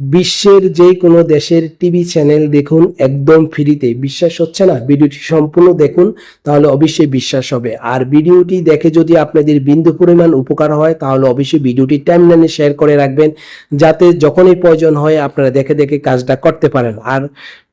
বিশ্বের যে কোনো দেশের টিভি চ্যানেল দেখুন একদম ফ্রিতে। বিশ্বাস হচ্ছে না? ভিডিওটি সম্পূর্ণ দেখুন, তাহলে অবশ্যই বিশ্বাস হবে। আর ভিডিওটি দেখে যদি আপনাদের বিন্দু পরিমাণ উপকার হয়, তাহলে অবশ্যই ভিডিওটি টাইমলাইনে শেয়ার করে রাখবেন, যাতে যখনই প্রয়োজন হয় আপনারা দেখে দেখে কাজটা করতে পারেন। আর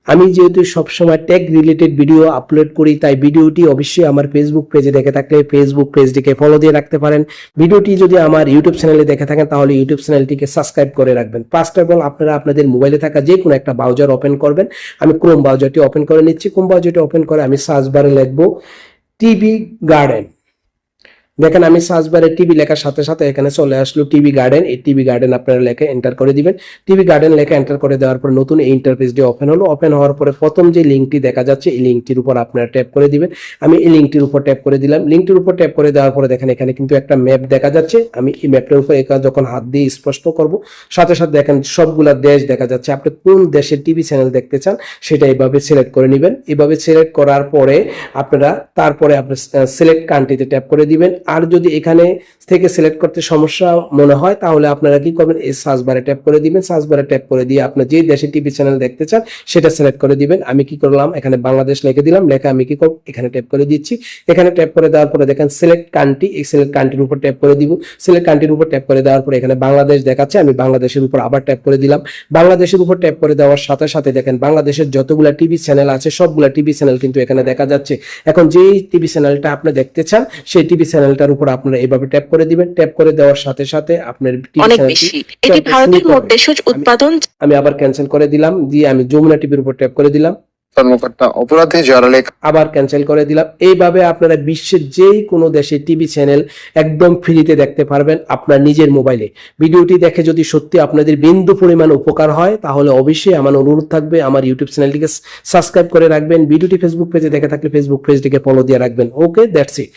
আমি যেহেতু সবসময় টেক রিলেটেড ভিডিও আপলোড করি, তাই ভিডিওটি অবশ্যই আমার ফেসবুক পেজে দেখে থাকলে ফেসবুক পেজটিকে ফলো দিয়ে রাখতে পারেন। ভিডিওটি যদি আমার ইউটিউব চ্যানেলে দেখে থাকেন, তাহলে ইউটিউব চ্যানেলটিকে সাবস্ক্রাইব করে রাখবেন। ফার্স্ট অফ অল আপনারা আপনাদের মোবাইলে থাকা যে কোনো একটা ব্রাউজার ওপেন করবেন। আমি ক্রোম ব্রাউজারটি ওপেন করে নিচ্ছি। ক্রোম ব্রাউজারটি ওপেন করে আমি সার্চ বারে লিখব টিভি গার্ডেন দেখেন, আমি সার্চ বারে টিভি লেখার সাথে সাথে এখানে চলে আসলো টিভি গার্ডেন এই টিভি গার্ডেন আপনারা লেখে এন্টার করে দিবেন। টিভি গার্ডেন লেখে এন্টার করে দেওয়ার পর নতুন এই ইন্টারফেসটি ওপেন হলো। ওপেন হওয়ার পরে প্রথম যে লিঙ্কটি দেখা যাচ্ছে, এই লিঙ্কটির উপর আপনারা ট্যাপ করে দিবেন। আমি এই লিঙ্কটির উপর ট্যাপ করে দিলাম। লিঙ্কটির উপর ট্যাপ করে দেওয়ার পরে দেখেন, এখানে কিন্তু একটা ম্যাপ দেখা যাচ্ছে। আমি এই ম্যাপটার উপর একা যখন হাত দিয়ে স্পষ্ট করব, সাথে সাথে দেখেন সবগুলা দেশ দেখা যাচ্ছে। আপনি কোন দেশের টিভি চ্যানেল দেখতে চান, সেটা এইভাবে সিলেক্ট করে নেবেন। এভাবে সিলেক্ট করার পরে আপনারা, তারপরে আপনি সিলেক্ট কান্ট্রিতে ট্যাপ করে দিবেন। আর যদি এখানে থেকে সিলেক্ট করতে সমস্যা মনে হয়, তাহলে আপনারা কি করবেন? এই সার্চ বারে ট্যাপ করে দিবেন। সার্চ বারে ট্যাপ করে দিয়ে আপনার যে দেশে টিভি চ্যানেল দেখতে চান, সেটা সিলেক্ট করে দিবেন। আমি কি করলাম? এখানে বাংলাদেশ লিখে দিলাম। লেখা আমি কি করব এখানে ট্যাপ করে দিচ্ছি। এখানে ট্যাপ করে দেওয়ার পরে দেখেন সিলেক্ট কান্ট্রি এই সিলেক্ট কান্ট্রির উপর ট্যাপ করে দিব। সিলেক্ট কান্ট্রির উপর ট্যাপ করে দেওয়ার পরে এখানে বাংলাদেশ দেখাচ্ছে। আমি বাংলাদেশের উপর আবার ট্যাপ করে দিলাম। বাংলাদেশের উপর ট্যাপ করে দেওয়ার সাথে সাথে দেখেন বাংলাদেশের যতগুলা টিভি চ্যানেল আছে, সবগুলা টিভি চ্যানেল কিন্তু এখানে দেখা যাচ্ছে। এখন যেই টিভি চ্যানেলটা আপনি দেখতে চান, সেই টিভি চ্যানেলটার উপর আপনারা এইভাবে ট্যাপ করে দিবেন। ট্যাপ করে দেওয়ার সাথে সাথে আপনার অনেক বেশি। এটি ভারতের মোট দেশজ উৎপাদন আমি আবার ক্যান্সেল করে দিলাম দিয়ে আমি যমুনা টিভির উপর ট্যাপ করে দিলাম। কর্মকর্তা অপরাধে জড়ালে আবার ক্যান্সেল করে দিলাম। এইভাবে আপনারা বিশ্বের যেই কোনো দেশে টিভি চ্যানেল একদম ফ্রিতে দেখতে পারবেন আপনার নিজের মোবাইলে ভিডিওটি দেখে যদি সত্যি আপনাদের বিন্দু পরিমাণ উপকার হয় তাহলে অবশ্যই আমার অনুরোধ থাকবে আমার ইউটিউব চ্যানেলটিকে সাবস্ক্রাইব করে রাখবেন। ভিডিওটি ফেসবুক পেজে দেখে থাকলে ফেসবুক পেজটিকে ফলো দিয়ে রাখবেন। Okay that's it